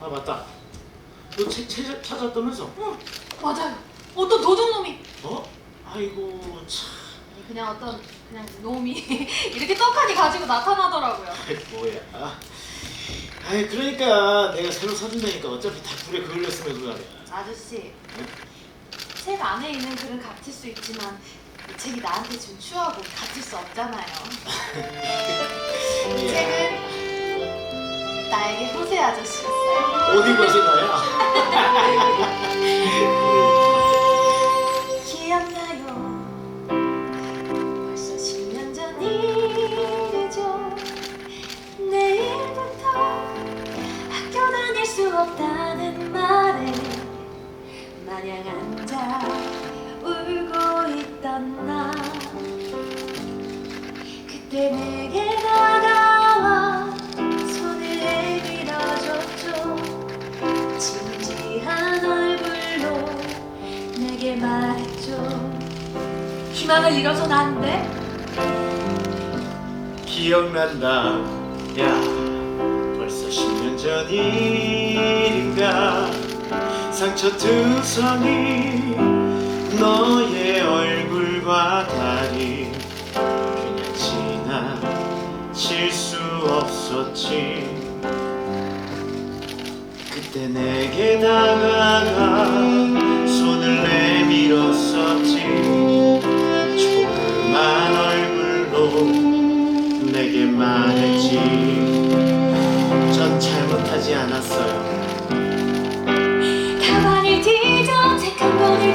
아 맞다. 너책 찾았다면서? 응, 맞아요. 어떤 도둑놈이 어? 아이고 참. 그냥 어떤 그냥 놈이 이렇게 떡하니 가지고 나타나더라고요. 아이 뭐야. 아이 그러니까 내가 새로 사준다니까 어차피 다 불에 그을렸으면 그거 아니야. 아저씨, 책 안에 있는 글은 갇힐 수 있지만 이 책이 나한테 준 추억은 갇힐 수 없잖아요. 이 책은 나에게 호세 아저씨였어요. 어디 나야? 기억나요? 벌써 10년 전 일이죠. 내일부터 학교 다닐 수 없다는 말에 마냥 앉아 울고 있던 나 그때 내게 다 희망을 안 돼? 기억난다. 야, 벌써 10년 전 일인가 상처 투성이 너의 얼굴과 다리 그냥 지나칠 수 없었지 그때 내게 다가가 손을 내밀었었지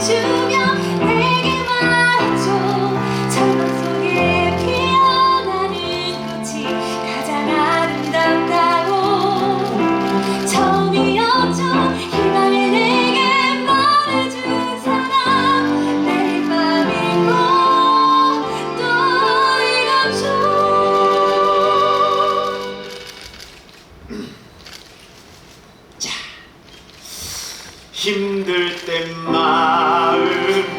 한 힘들 땐 마음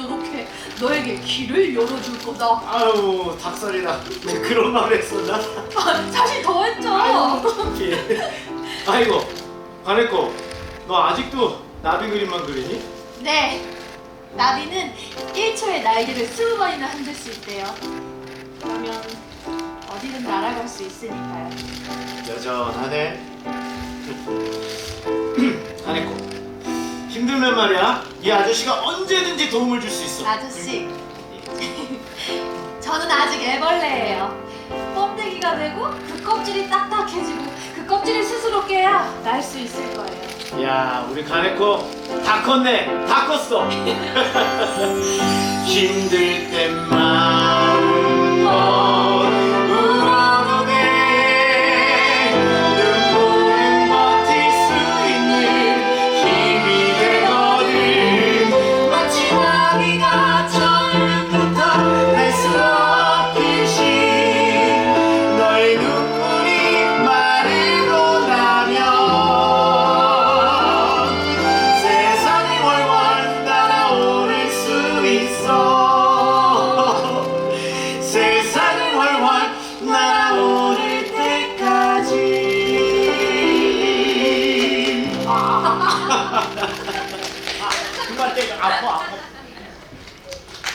읽도록 해 너에게 길을 열어줄 거다 아유 닭살이다 그런 말 했었나? 아, 사실 더 했죠 예. 아이고 바네코 너 아직도 나비 그림만 그리니? 네 나비는 1초에 날개를 20번이나 흔들 수 있대요 그러면 어디든 날아갈 수 있으니까요 여전하네 힘들면 말이야 이 아저씨가 언제든지 도움을 줄 수 있어. 아저씨 저는 아직 애벌레예요. 껍데기가 되고 그 껍질이 딱딱해지고 그 껍질을 스스로 깨야 날 수 있을 거예요. 야 우리 가네코 다 컸네. 다 컸어. 힘들 땐마 그만 때가 아파 아파